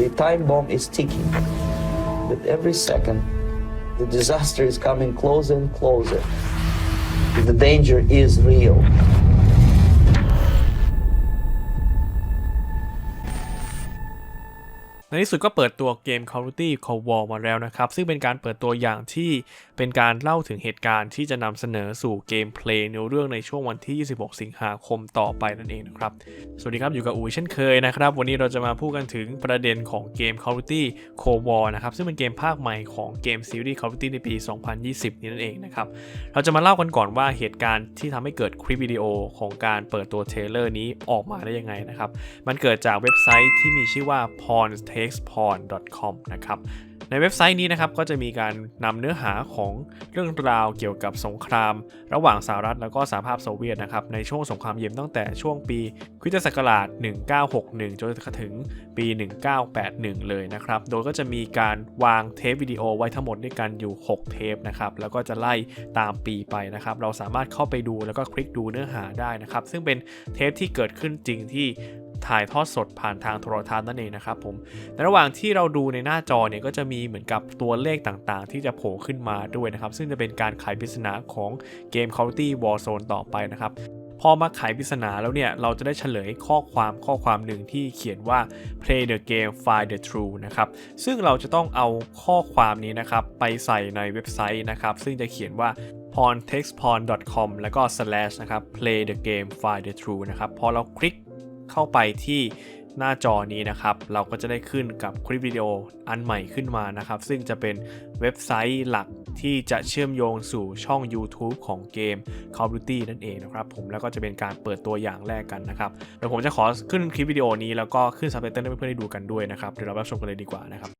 The time bomb is ticking. With every second, the disaster is coming closer and closer. The danger is real. ในที่สุดก็เปิดตัวเกม Call of Duty Cold War มาแล้วนะครับ ซึ่งเป็นการเปิดตัวอย่างที่เป็นการเล่าถึงเหตุการณ์ที่จะนำเสนอสู่เกมเพลย์ในเรื่องในช่วงวันที่ 26 สิงหาคมต่อไปนั่นเองนะครับ สวัสดีครับอยู่กับอูเช่นเคยนะครับ วันนี้เราจะมาพูดกันถึงประเด็นของเกม Call of Duty Cold War นะครับ ซึ่งเป็นเกมภาคใหม่ของเกมซีรีส์ Call of Duty ในปี 2020 นี้นั่นเองนะครับ เราจะมาเล่ากันก่อนว่าเหตุการณ์ที่ทำให้เกิดคลิปวิดีโอของการเปิดตัวเทรลเลอร์นี้ออกมาได้ยังไงนะครับ มันเกิดจากเว็บไซต์ที่มีชื่อว่า textporn.com นะครับในเว็บไซต์นี้นะครับก็จะมีการนำเนื้อหาของเรื่องราวเกี่ยวกับสงคราม ระหว่างสหรัฐแล้วก็สหภาพโซเวียตนะครับในช่วงสงครามเย็นตั้งแต่ช่วงปีคริสตศักราช 1961 จนถึงปี 1981 เลยนะครับโดยก็จะมีการวางเทปวิดีโอไว้ทั้งหมดด้วยกันอยู่ 6 เทปนะครับแล้วก็จะไล่ตามปีไปนะครับเราสามารถเข้าไปดูแล้วก็คลิกดูเนื้อหาได้นะครับซึ่งเป็นเทปที่เกิดขึ้นจริงที่ ถ่ายทอดสดผ่านทางโทรทัศน์นั่นเองนะครับผมในระหว่างที่เราดูในหน้าจอเนี่ยก็จะมีเหมือนกับตัวเลขต่างๆ ที่จะโผล่ขึ้นมาด้วยนะครับ ซึ่งจะเป็นการไขปริศนาของเกม Call of Duty Warzone ต่อไปนะครับพอมาไขปริศนาแล้วเนี่ย เราจะได้เฉลยข้อความข้อความหนึ่งที่เขียนว่า play the game find the true นะครับ ซึ่งเราจะต้องเอาข้อความนี้นะครับ ไปใส่ในเว็บไซต์นะครับ ซึ่งจะเขียนว่า porntextporn.com แล้วก็ slash นะครับ play the game find the true นะครับ พอเราคลิก เข้าไปที่หน้าจอนี้นะครับ เราก็จะได้ขึ้นกับคลิปวิดีโออันใหม่ขึ้นมานะครับ ซึ่งจะเป็นเว็บไซต์หลักที่จะเชื่อมโยงสู่ช่อง YouTube ของเกม Call of Duty นั่นเองนะครับผมแล้วก็จะเป็นการเปิดตัวอย่างแรกกันนะครับเดี๋ยวผมจะขอขึ้นคลิปวิดีโอนี้แล้วก็ขึ้นซับไตเติลให้เพื่อนๆได้ดูกันด้วยนะครับเดี๋ยวเรารับชมกันเลยดีกว่านะครับ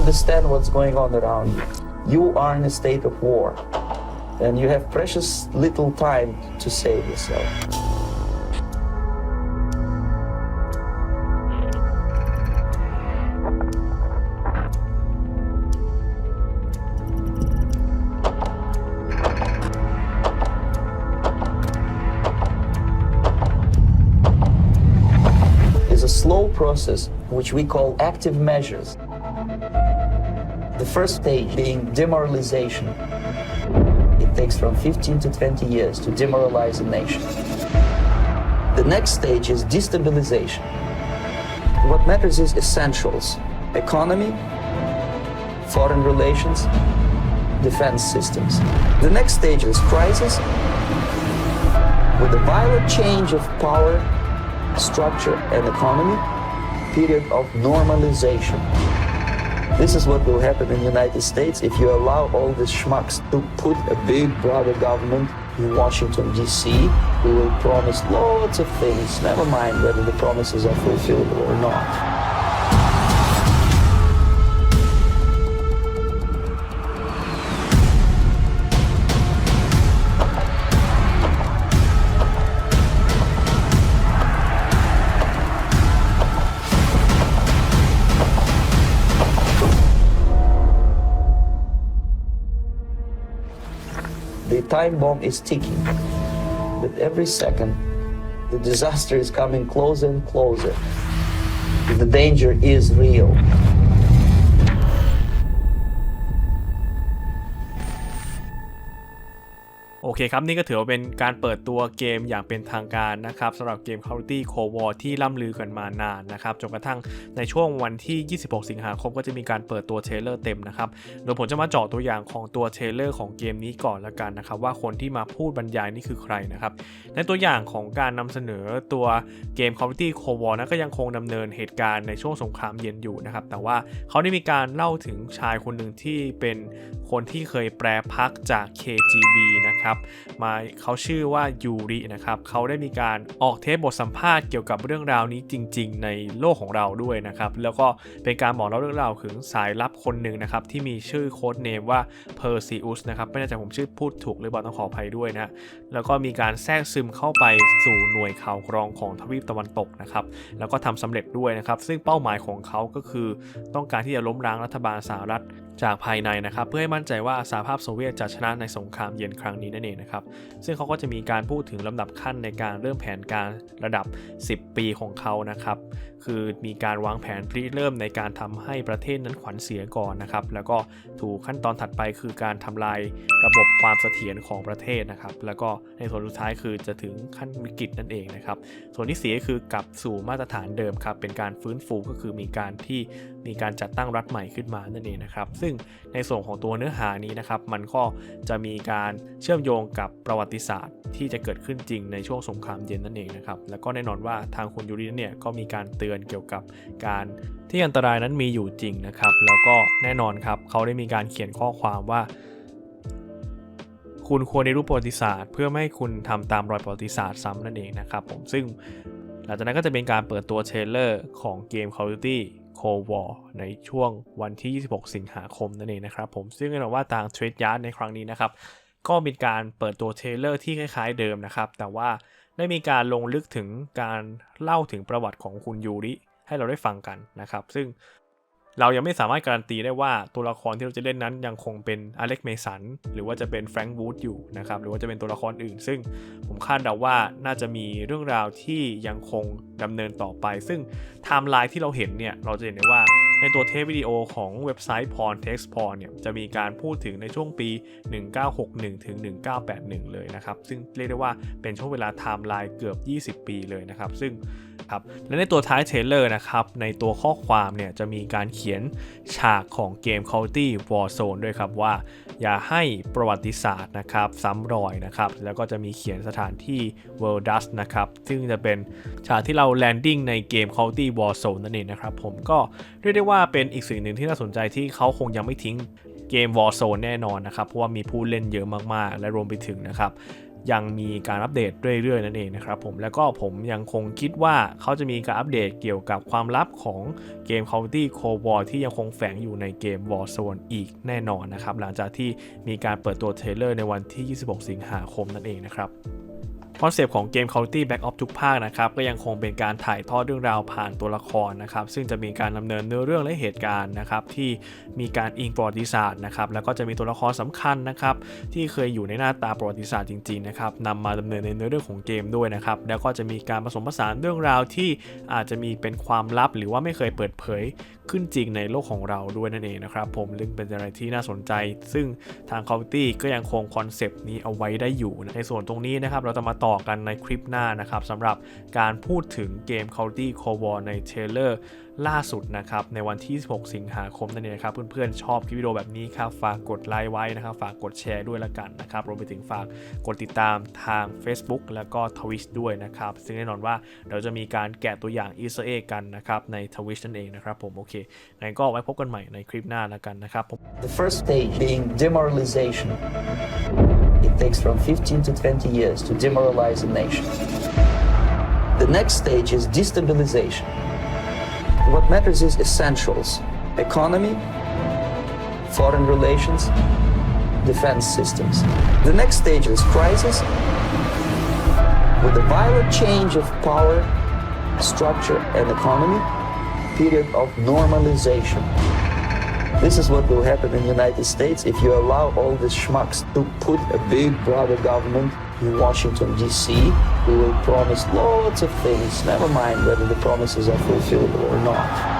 Understand what's going on around you. You are in a state of war, and you have precious little time to save yourself. is a slow process which we call active measures. The first stage being demoralization. It takes from 15 to 20 years to demoralize a nation. The next stage is destabilization. What matters is essentials economy, foreign relations, defense systems. The next stage is crisis. With a violent change of power, structure, and economy, period of normalization. This is what will happen in the United States if you allow all these schmucks to put a big brother government in Washington, D.C., who will promise lots of things, never mind whether the promises are fulfillable or not. Time bomb is ticking. With every second, the disaster is coming closer and closer. The danger is real. โอเคครับ นี่ก็ถือว่าเป็นการเปิดตัวเกมอย่างเป็นทางการนะครับสำหรับเกม Call of Duty Cold War ที่ล่ำลือกันมานานนะครับจนกระทั่งในช่วงวันที่ 26 สิงหาคมก็จะมีการเปิดตัวเทเลอร์เต็มนะครับโดยผมจะมาเจาะตัวอย่างของตัวเทเลอร์ของเกมนี้ก่อนละกันนะครับว่าคนที่มาพูดบรรยายนี่คือใครนะครับในตัวอย่างของการนำเสนอตัวเกม Call of Duty Cold War นะก็ยังคงดำเนินเหตุการณ์ในช่วงสงครามเย็นอยู่นะครับแต่ว่าเขาได้มีการเล่าถึงชายคนหนึ่งที่เป็นคนที่เคยแปรพักจาก KGB นะครับมาเขาชื่อว่ายูรินะครับเขาได้มีการออกเทปบทสัมภาษณ์เกี่ยวกับเรื่องราวนี้จริง ๆ ในโลกของเราด้วยนะครับแล้วก็เป็นการบอกเล่าเรื่องราวถึงสายลับคนหนึ่งนะครับที่มีชื่อโค้ดเนมว่า Perseus นะครับไม่แน่ใจผมชื่อพูดถูกหรือเปล่าต้องขออภัยด้วยนะแล้วก็มีการแทรกซึมเข้าไปสู่หน่วยข่าวกรองของทวีปตะวันตกนะครับแล้วก็ทำสำเร็จด้วยนะครับซึ่งเป้าหมายของเขาก็คือต้องการที่จะล้มล้างรัฐบาลสหรัฐ จากภายในนะครับ เพื่อให้มั่นใจว่าสหภาพโซเวียตจะชนะในสงครามเย็นครั้งนี้นั่นเองนะครับ ซึ่งเขาก็จะมีการพูดถึงลำดับขั้นในการเริ่มแผนการระดับ 10 ปีของเขานะครับ คือมีการวางแผนริเริ่มในการทำให้ประเทศนั้นขวัญเสียก่อนนะครับ แล้วก็ถูกขั้นตอนถัดไปคือการทำลายระบบความเสถียรของประเทศนะครับ แล้วก็ในส่วนสุดท้ายคือจะถึงขั้นวิกฤตนั่นเองนะครับ ส่วนที่เสียคือกลับสู่มาตรฐานเดิมครับ เป็นการฟื้นฟูก็คือมีการที่มีการจัดตั้งรัฐใหม่ขึ้นมานั่นเองนะครับ ซึ่งในส่วนของตัวเนื้อหานี้นะครับมันก็จะมีการเชื่อมโยงกับประวัติศาสตร์ ที่จะเกิดขึ้นจริงในช่วงสงครามเย็นนั่นเองนะครับแล้วก็แน่นอนว่าทางคุณยูริเนี่ยก็มีการเตือนเกี่ยวกับการที่อันตรายนั้นมีอยู่จริงนะครับแล้วก็แน่นอนครับเขาได้มีการเขียนข้อความว่าคุณควรในรู้ประวัติศาสตร์เพื่อไม่ให้คุณทำตามรอยประวัติศาสตร์ซ้ำนั่นเองนะครับผมซึ่งหลังจากนั้นก็จะเป็นการเปิดตัวเทรลเลอร์ของเกม Call of Duty Cold War ในช่วงวันที่ 26 สิงหาคมนั่นเองนะครับผมซึ่งแน่นอนว่าทาง Trade Yard ในครั้งนี้นะครับ ก็มีการเปิดตัวเทเลอร์ที่คล้ายๆเดิมนะครับ แต่ว่าได้มีการลงลึกถึงการเล่าถึงประวัติของคุณยูริให้เราได้ฟังกันนะครับ ซึ่ง เรายังไม่สามารถการันตีได้ว่าตัวละครที่เราจะเล่นนั้นยังคงเป็นอเล็กเมสันหรือว่าจะเป็นแฟรงค์วูดอยู่นะครับหรือว่าจะเป็นตัวละครอื่น ซึ่งผมคาดเดาว่าน่าจะมีเรื่องราวที่ยังคงดำเนินต่อไป ซึ่งไทม์ไลน์ที่เราเห็นเนี่ยเราจะเห็นได้ว่าในตัวเทปวิดีโอของเว็บไซต์ Porn Text Porn เนี่ยจะมีการพูดถึงในช่วงปี 1961 ถึง 1981 เลยนะครับ ซึ่งเรียกได้ว่าเป็นช่วงเวลาไทม์ไลน์เกือบ 20 ปีเลยนะครับ ซึ่ง ครับและในตัวท้ายเทเลอร์นะครับในตัวข้อความเนี่ยจะมีการเขียนฉากของเกม Call of Duty Warzone ด้วยครับว่า อย่าให้ประวัติศาสตร์นะครับซ้ำรอยนะครับแล้วก็จะมีเขียนสถานที่ World Dust นะครับซึ่งจะเป็นฉากที่เราแลนดิ้งในเกม Call of Duty Warzone นั่นเองนะครับผมก็เรียกได้ว่าเป็นอีกสิ่งหนึ่งที่น่าสนใจที่เขาคงยังไม่ทิ้งเกม Warzone แน่นอนนะครับ เพราะว่ามีผู้เล่นเยอะมาก ๆ และรวมไปถึงนะครับ ยังมีการอัปเดตเรื่อยๆนั่นเองนะครับผมแล้วก็ผมยังคงคิดว่าเขาจะมีการอัปเดตเกี่ยวกับความลับของเกม Call of Duty Cold War ที่ยังคงแฝงอยู่ในเกม Warzone อีกแน่นอนนะครับหลังจากที่มีการเปิดตัวเทรลเลอร์ในวันที่ 26 สิงหาคมนั่นเองนะครับ คอนเซปต์ของเกม Call of Duty Black Ops ทุกภาคนะครับก็ยังคงเป็นการถ่ายทอดเรื่องราวผ่านตัวละครนะครับซึ่งจะมีการดำเนินเนื้อเรื่องและเหตุการณ์นะครับที่มีการอิงประวัติศาสตร์นะครับแล้วก็จะมีตัวละครสำคัญนะครับที่เคยอยู่ในหน้าตาประวัติศาสตร์จริงๆนะครับนำมาดำเนินในเนื้อเรื่องของเกมด้วยนะครับแล้วก็จะมีการผสมผสานเรื่องราวที่อาจจะมีเป็นความลับหรือว่าไม่เคยเปิดเผย ขึ้นจริงในโลกของเราด้วยนั่นเองนะครับผมลึงเป็นอะไรที่น่าสนใจ ซึ่งทาง Call of Duty ก็ยังคงคอนเซปต์นี้เอาไว้ได้อยู่นะในส่วนตรงนี้นะครับเราจะมาต่อกันในคลิปหน้านะครับสำหรับการพูดถึงเกม Call of Duty Cold War ในเทรเลอร์ ล่าสุดนะครับในวันที่ 16 สิงหาคมนั่นเองนะครับเพื่อนๆชอบคลิปวิดีโอแบบนี้ครับฝากกดไลค์ไว้นะครับฝากกดแชร์ด้วยละกันนะครับรวมไปถึงฝากกดติดตามทาง Facebook แล้วก็ Twitch ด้วยนะครับซึ่งแน่นอนว่าเราจะมีการแกะตัวอย่าง Easter egg กันนะครับใน Twitch นั่นเองนะครับผมโอเคงั้นก็ไว้พบกันใหม่ในคลิปหน้าละกันนะครับผม The first stage being demoralization. It takes from 15 to 20 years to demoralize a nation. The next stage is destabilization. What matters is essentials economy, foreign relations, defense systems. The next stage is crisis with a violent change of power, structure, and economy, period of normalization. This is what will happen in the United States if you allow all these schmucks to put a big brother government in Washington, D.C., who will promise lots of things, never mind whether the promises are fulfilled or not.